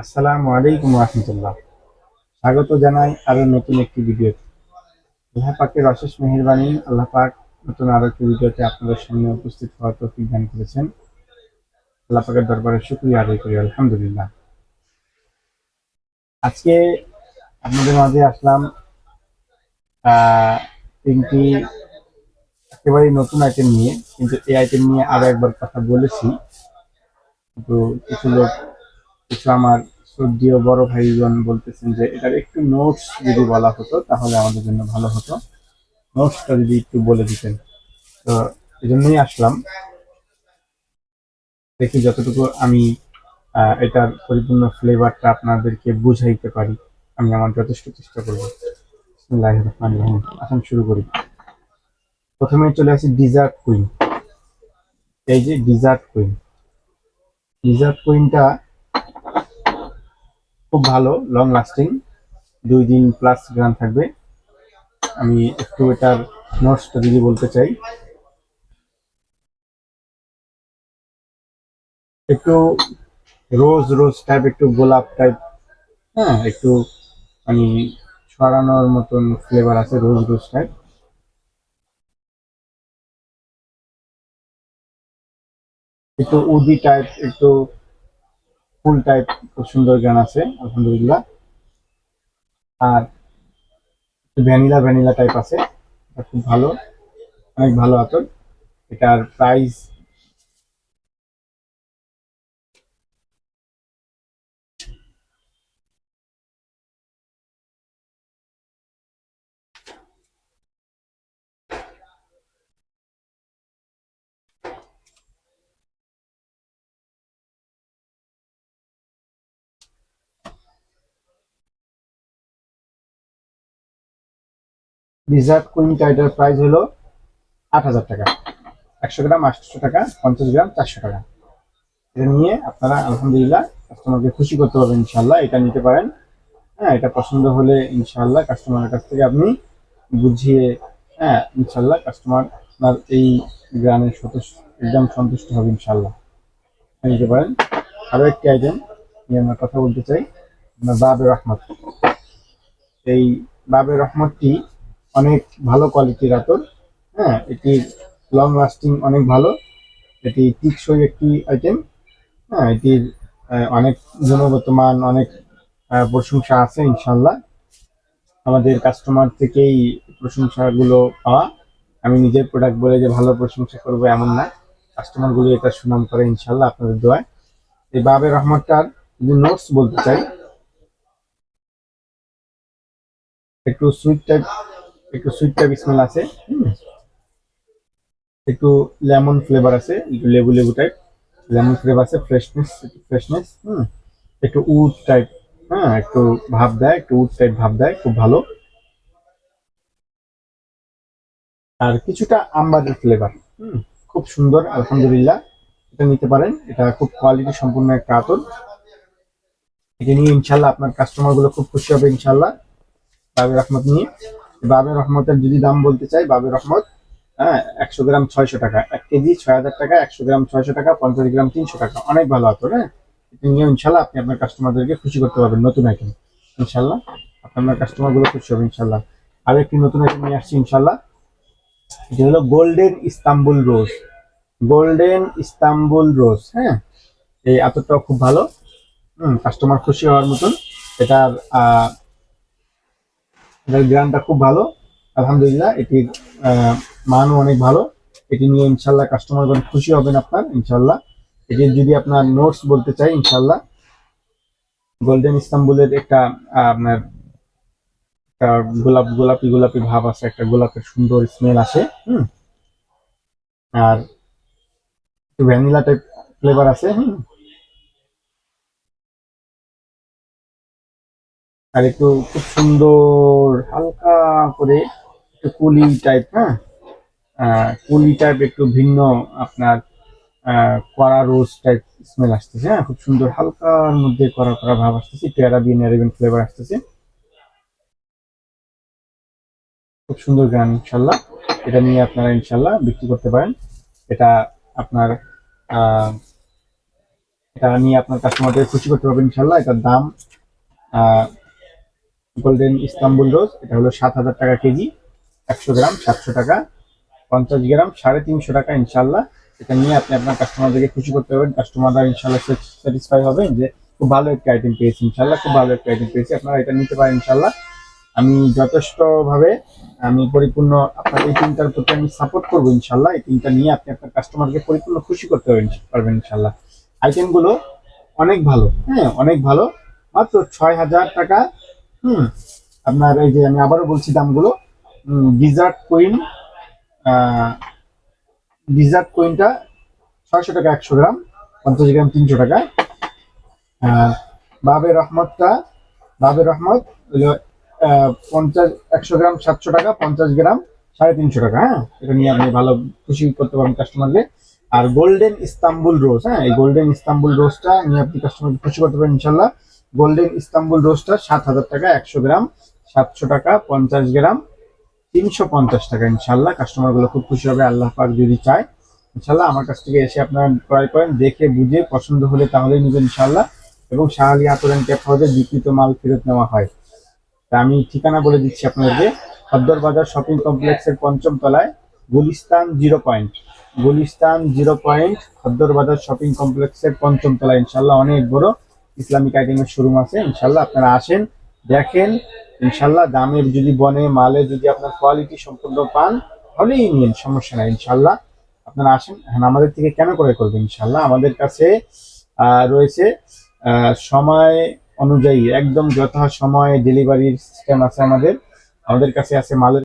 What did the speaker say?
আসসালামু আলাইকুম রহমতুল্লাহ। স্বাগত জানাই আরও নতুন একটি ভিডিও আল্লাহ পাকের অশেষ মেহরবানি, আল্লাহ পাক নতুন আরও একটি ভিডিওতে আপনাদের সামনে উপস্থিত হওয়ার তৌফিক দান করেছেন। আল্লাহ পাকের দরবারে শুক্রিয়া আদায় করি, আলহামদুলিল্লাহ। আজকে আপনাদের মাঝে আসলাম তিনটি একেবারেই নতুন আইটেম নিয়ে, কিন্তু এই আইটেম নিয়ে আরও একবার কথা বলেছি। তো কিছু লোক, কিছু আমার শ্রদ্ধীয় বড় ভাইজন বলতেছেন যে, এটার একটু নোটস যদি বলা হতো, তাহলে আমাদের জন্য ভালো হতো। নোটসটা যদি একটু বলে দিতেন। তো এই জন্যই আসলাম। দেখি যতটুকু আমি এটার পরিপূর্ণ ফ্লেভারটা আপনাদেরকে বুঝাইতে পারি, আমি আমার যথেষ্ট চেষ্টা করব। বিসমিল্লাহির রহমানির রহিম। আসুন শুরু করি। প্রথমে চলে আসি ডিজার্ট কুইন এই যে ডিজার্ট কুইন ডিজার্ট কুইনটা খুব ভালো লং লাস্টিং দুই দিন প্লাস গ্রাম থাকবে। আমি একটু এটার নোটসটা যদি বলতে চাই। একটু রোজ রোজ টাইপ একটু গোলাপ টাইপ হ্যাঁ একটু মানে ছড়ানোর মতন ফ্লেভার আছে রোজ রোজ টাইপ একটু উদি টাইপ একটু ফুল টাইপ খুব সুন্দর গান আছে, আলহামদুলিল্লাহ। আর ভ্যানিলা ভ্যানিলা টাইপ আছে খুব ভালো, অনেক ভালো আতর। এটার প্রাইস ডিজার্ট কুইনটা এটার প্রাইস হলো আট হাজার টাকা। একশো গ্রাম আটশো টাকা, পঞ্চাশ গ্রাম চারশো টাকা। এটা নিয়ে আপনারা আলহামদুলিল্লাহ কাস্টমারকে খুশি করতে পারবেন ইনশাল্লাহ এটা নিতে পারেন। হ্যাঁ এটা পছন্দ হলে ইনশাল্লাহ কাস্টমারের কাছ থেকে আপনি বুঝিয়ে হ্যাঁ ইনশাল্লাহ কাস্টমার আপনার এই সন্তুষ্ট, একদম সন্তুষ্ট হবে ইনশাল্লাহ নিতে পারেন। আরও একটি আইটেম নিয়ে আমরা কথা বলতে চাই বাবে রহমত। এই বাবে রহমতটি অনেক ভালো কোয়ালিটির আতর। হ্যাঁ এটি লং লাস্টিং অনেক ভালো। এটি টিকসই একটি আইটেম হ্যাঁ এটির অনেক গুণগত মান, অনেক প্রশংসা আছে ইনশাল্লাহ আমাদের কাস্টমার থেকেই প্রশংসাগুলো পাওয়া। আমি নিজের প্রোডাক্ট বলে যে ভালো প্রশংসা করব এমন না। কাস্টমারগুলো এটা সুনাম করে ইনশাল্লাহ আপনাদের দোয়ায়। এই বাবে রহমতটার যদি নোটস বলতে চাই, একটু সুইট টাইপ একটু সুইট টাইপ স্মেল আছে। একটু লেমন ফ্লেভার আছে, একটু লেবু লেবু টাইপ লেমন ফ্লেভার আছে ফ্রেশনেস ফ্রেশনেস হুম। একটু উড টাইপ হ্যাঁ একটু ভাব দেয়, একটু উড টাইপ ভাব দেয়, খুব ভালো। আর কিছুটা আম্বারের ফ্লেভার হুম। খুব সুন্দর, আলহামদুলিল্লাহ, এটা নিতে পারেন। এটা খুব কোয়ালিটি সম্পূর্ণ একটা আতর। এটা নিয়ে ইনশাল্লাহ আপনার কাস্টমারগুলো খুব খুশি হবে ইনশাল্লাহ বাবে রহমত নিয়ে। বাবে রহমতের যদি দাম বলতে চাই বাবে রহমত হ্যাঁ একশো গ্রাম ছয়শো টাকা, এক কেজি ছয় হাজার টাকা, একশো গ্রাম ছয়শো টাকা, পঞ্চাশ গ্রাম তিনশো টাকা। অনেক ভালো আতর হ্যাঁ? নিয়ে ইনশাল্লাহ আপনি আপনার কাস্টমারদেরকে খুশি করতে পারবেন নতুন আইটেম ইনশাল্লাহ আপনার কাস্টমারগুলো খুশি হবে ইনশাল্লাহ। আর একটি নতুন আইটেম নিয়ে আসছি ইনশাল্লাহ। এটা হলো golden Istanbul rose golden Istanbul rose হ্যাঁ? এই আতরটাও খুব ভালো। হুম কাস্টমার খুশি হওয়ার মতন। এটার এটার গ্রানটা খুব ভালো। আলহামদুলিল্লাহ এটির মানও অনেক ভালো। এটি নিয়ে ইনশাল্লাহ কাস্টমারগণ খুশি হবেন আপনার ইনশাল্লাহ এটির যদি আপনার নোটস বলতে চাই ইনশাল্লাহ গোল্ডেন ইস্তাম্বুলের একটা আপনার গোলাপ, গোলাপি গোলাপি ভাব আছে, একটা গোলাপের সুন্দর স্মেল আসে, হুম। আর ভ্যানিলা টাইপ ফ্লেভার আছে, হুম। আর একটু খুব সুন্দর, হালকা করে একটু কুলি টাইপ হ্যাঁ? কুলি টাইপ একটু ভিন্ন আপনার কড়া রোজ টাইপ স্মেল আসতেছে হ্যাঁ? খুব সুন্দর হালকার মধ্যে কড়া কড়া ভাব আসতেছে, একটু অ্যারাবিয়ান ফ্লেভার আসতেছে। খুব সুন্দর গান, ইনশাল্লাহ। এটা নিয়ে আপনারা ইনশাল্লাহ বিক্রি করতে পারেন। এটা আপনার এটা নিয়ে আপনার কাস্টমারদের খুশি করতে পারবেন, ইনশাল্লাহ। এটার দাম গোল্ডেন ইস্তাম্বুল রোজ এটা হলো সাত হাজার টাকা কেজি, একশো গ্রাম, সাতশো টাকা, পঞ্চাশ গ্রাম, সাড়ে তিনশো টাকা ইনশাল্লাহ। এটা নিয়ে আপনি আপনার কাস্টমারদেরকে খুশি করতে পারবেন। কাস্টমাররা ইনশাল্লাহ স্যাটিসফাই হবে যে খুব ভালো একটা আইটেম পেয়েছি ইনশাল্লাহ, খুব ভালো একটা আইটেম পেয়েছি। আপনারা এটা নিতে পারেন ইনশাল্লাহ। আমি যথেষ্টভাবে, আমি পরিপূর্ণ আপনার এই তিনটার প্রতি আমি সাপোর্ট করব ইনশাল্লাহ। এই তিনটা নিয়ে আপনি আপনার কাস্টমারকে পরিপূর্ণ খুশি করতে পারবেন ইনশাল্লাহ। আইটেমগুলো অনেক ভালো হ্যাঁ অনেক ভালো। মাত্র ছয় হাজার টাকা হুম, আপনার এই যে আমি আবারও বলছি দামগুলো ডিজার্ট কুইন ডিজার্ট কুইনটা ছয়শো টাকা একশো গ্রাম, পঞ্চাশ গ্রাম তিনশো টাকা। বাবে রহমতটা, বাবে রহমত পঞ্চাশ, একশো গ্রাম সাতশো টাকা, পঞ্চাশ গ্রাম সাড়ে তিনশো টাকা হ্যাঁ? এটা নিয়ে আপনি ভালো খুশি করতে পারেন কাস্টমারকে আর গোল্ডেন ইস্তাম্বুল রোজ হ্যাঁ? এই গোল্ডেন ইস্তাম্বুল রোজটা নিয়ে আপনি কাস্টমারকে খুশি করতে পারেন ইনশাল্লাহ। গোল্ডেন ইস্তাম্বুল রোজটা সাত হাজার টাকা, একশো গ্রাম, সাতশো টাকা, পঞ্চাশ গ্রাম, তিনশো পঞ্চাশ টাকা, ইনশাল্লাহ। কাস্টমারগুলো খুব খুশি হবে, আল্লাহ পাক যদি চায়, ইনশাল্লাহ আমার কাছ থেকে এসে আপনারা ক্রয় করেন, দেখে বুঝে পছন্দ হলে তাহলেই নেবেন ইনশাল্লাহ। এবং শাহালি আতরেন ক্যাপ হাউসে বিকৃত মাল ফেরত নেওয়া হয়। তা আমি ঠিকানা বলে দিচ্ছি আপনাদেরকে, সদ্দর বাজার শপিং কমপ্লেক্সের পঞ্চম তলায়, Gulistan zero point Gulistan zero point Khaddar Bazar shopping কমপ্লেক্সের পঞ্চম তলায়, ইনশাল্লাহ অনেক বড় ইসলামিক আইটেমের শোরুম আছে, ইনশাল্লাহ আপনারা আসেন, দেখেন, ইনশাল্লাহ দামের যদি বনে, মালে যদি আপনার কোয়ালিটি সম্পূর্ণ পান, তাহলেই নিন, সমস্যা নাই, ইনশাল্লাহ। আপনারা আসেন হ্যাঁ আমাদের থেকে কেন করে করবেন, ইনশাল্লাহ? আমাদের কাছে রয়েছে সময় অনুযায়ী, একদম যথা সময়ে ডেলিভারির সিস্টেম আছে আমাদের। আমাদের কাছে আছে মালের